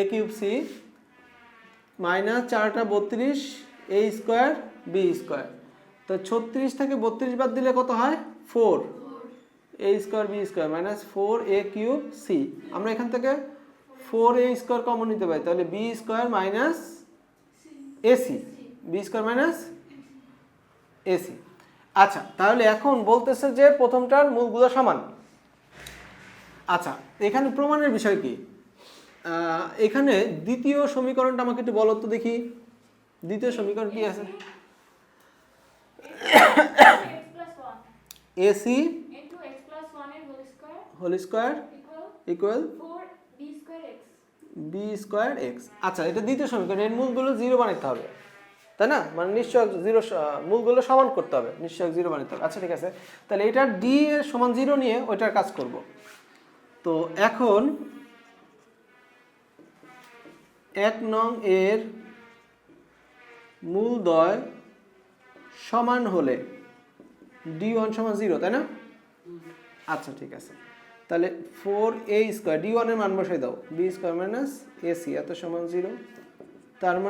এ cube C minus চারটা বত্রিশ এ square B square. তো ছত্রিশ থেকে বত্রিশ বাদ দিলে কত হয়? Four. A square B square minus four A cube C. আমরা এখান থেকে ফোর এ স্কোয়ার কমন নিতে পারি। তাহলে B square minus AC B square minus AC আচ্ছা তাহলে এখন বলতেছে যে প্রথমটার মূলগুলো সমান। আচ্ছা এখানে প্রমাণের বিষয় কি? এখানে দ্বিতীয় সমীকরণটা আমাকে একটু বলো তো দেখি। দ্বিতীয় সমীকরণ কি আছে? X plus 1 AC into x plus 1 এর whole square whole square equal 4 b square x B square X আচ্ছা এটা দ্বিতীয় সমীকরণ, এর মূলগুলো জিরো বানাতে হবে। তাই না? মানে নিশ্চয় জিরো মূলগুলো সমান করতে হবে। নিশ্চয় জিরো বানাতে হবে। আচ্ছা ঠিক আছে। তাহলে এটা ডি এর সমান জিরো নিয়ে ওইটার কাজ করব। তো এখন এক নং এর মূলদয় সমান হলে ডি ওয়ান সমান জিরো তাই না? আচ্ছা ঠিক আছে। তাহলে ফোর এ স্কোয়ার ডি ওয়ানের মান বসাই দাও। বি স্কোয়ার মাইনাস এসি এত সমান জিরো তার মানে